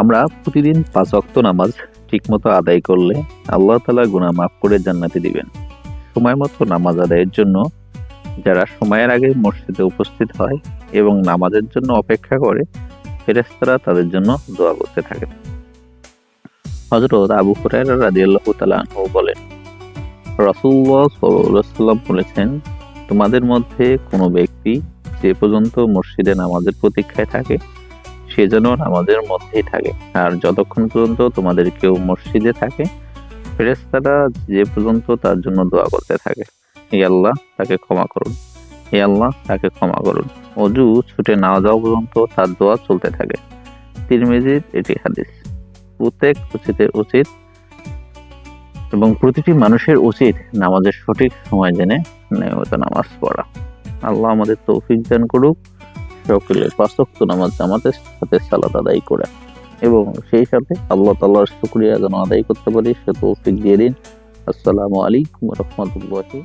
আমরা প্রতিদিন পাঁচ ওয়াক্ত নামাজ ঠিকমতো আদায় করলে আল্লাহ তালা গুনাহ মাফ করে জান্নাতে দিবেন। সময় মতো নামাজ আদায়ের জন্য যারা সময়ের আগে মসজিদে উপস্থিত হয় এবং নামাজের জন্য অপেক্ষা করে, ফেরেশতারা তাদের জন্য দোয়া করতে থাকেন। হজরত আবু হুরায়রা রাদিয়াল্লাহু তাআলা বলেন আলাইহি সাল্লাম বলেছেন, তোমাদের মধ্যে কোনো ব্যক্তি যে পর্যন্ত মসজিদে নামাজের প্রতীক্ষায় থাকে, সে যেন নামাজের মধ্যেই থাকে। আর যতক্ষণ পর্যন্ত তোমাদের কেউ মসজিদে থাকে, ফেরেশতারা যে পর্যন্ত তার জন্য দোয়া করতে থাকে। হে আল্লাহ, তাকে ক্ষমা করুন। হে আল্লাহ, তাকে ক্ষমা করুন। অজু ছুটে না যাওয়া পর্যন্ত তার দোয়া চলতে থাকে। তিরমিজির এটি হাদিস। প্রত্যেক উচিতের উচিত এবং প্রতিটি মানুষের উচিত নামাজের সঠিক সময় জেনে নিয়মিত নামাজ পড়া। আল্লাহ আমাদের তৌফিক দান করুক, সকলের পাঁচক্ত নামাজ জামাতের সাথে সালাত আদায় করে এবং সেই সাথে আল্লাহ তাল্লাহর শুক্রিয়া যেন আদায় করতে পারি, সে তৌফিক দিয়ে দিন। আসসালামু আলাইকুম রহমতুল্লাহি